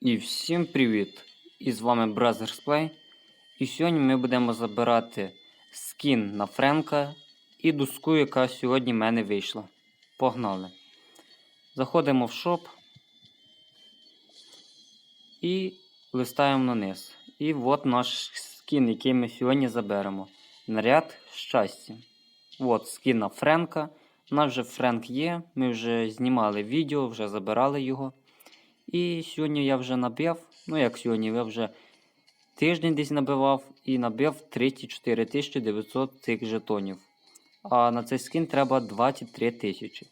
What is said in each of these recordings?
І всім привіт! І з вами Brothers Play. І сьогодні ми будемо забирати скін на Френка і доску, яка сьогодні в мене вийшла. Погнали! Заходимо в шоп і листаємо на низ. І от наш скін, який ми сьогодні заберемо. Наряд щастя. От скін на Френка. У нас вже Френк є. Ми вже знімали відео, вже забирали його. І сьогодні я вже набив, ну як сьогодні, я вже тиждень десь набивав і набив 34 900 цих жетонів. А на цей скін треба 23 тисячі.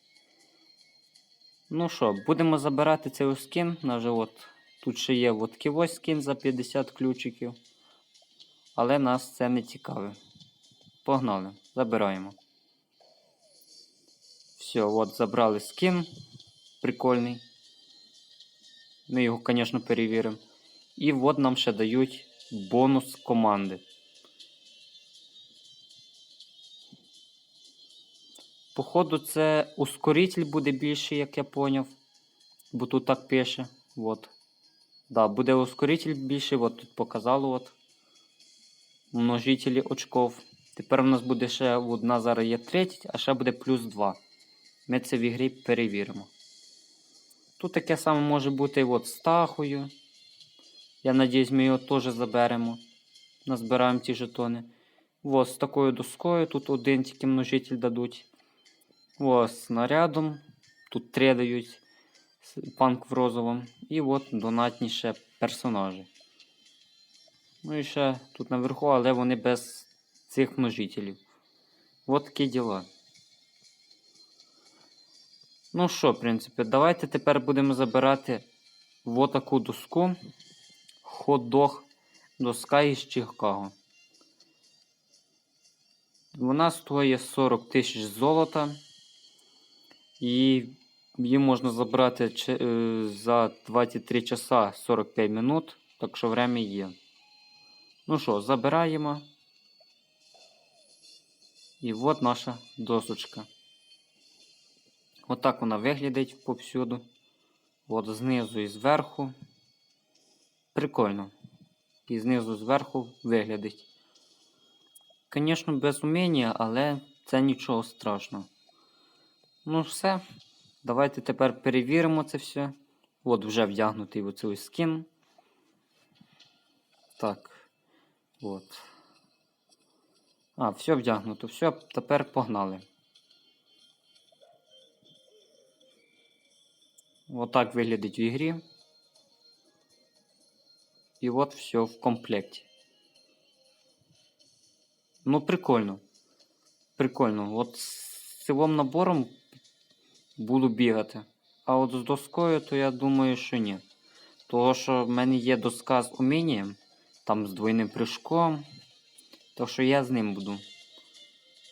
Ну що, будемо забирати цей скін. Навіть от, тут ще є от такий скін за 50 ключиків. Але нас це не цікаве. Погнали, забираємо. Все, от забрали скін. Прикольний. Ми його, звісно, перевіримо. І от нам ще дають бонус команди. Походу, це ускоритель буде більший, як я поняв. Бо тут так пише. От. Да, буде ускоритель більший, от тут показало. От. Множителі очков. Тепер у нас буде ще одна зараз є 30, а ще буде плюс 2. Ми це в ігрі перевіримо. Тут таке саме може бути от з тахою. Я надіюсь, ми його теж заберемо. Назбираємо ті жетони. Ось з такою доскою. Тут один тільки множитель дадуть. Ось снарядом. Тут три дають панк в розовому. І от донатніше персонажі. Ну і ще тут наверху, але вони без цих множителів. От такі діла. Ну що, в принципі, давайте тепер будемо забирати в таку доску. Хот-дог доска із Чикаго. Вона стоїть 40 тисяч золота. І її можна забрати е, за 23 часа 45 минут. Так що время є. Ну що, забираємо. І от наша досочка. Отак вона виглядить повсюду. От знизу і зверху. Прикольно. І знизу зверху виглядить. Звісно, без уміння, але це нічого страшного. Ну, все. Давайте тепер перевіримо це все. От вже вдягнутий оцей скін. Так. От. А, все вдягнуто. Все, тепер погнали. Отак виглядить в ігрі. І от все в комплекті. Ну, прикольно. Прикольно. От з цілим набором буду бігати. А от з доскою, то я думаю, що ні. Того, що в мене є доска з умінням, там з двойним прыжком. Так що я з ним буду.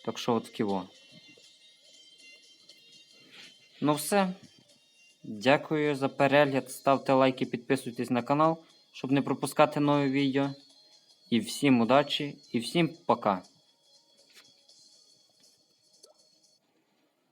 Так що от ківо. Ну все. Дякую за перегляд. Ставте лайки, підписуйтесь на канал, щоб не пропускати нові відео. І всім удачі, і всім пока!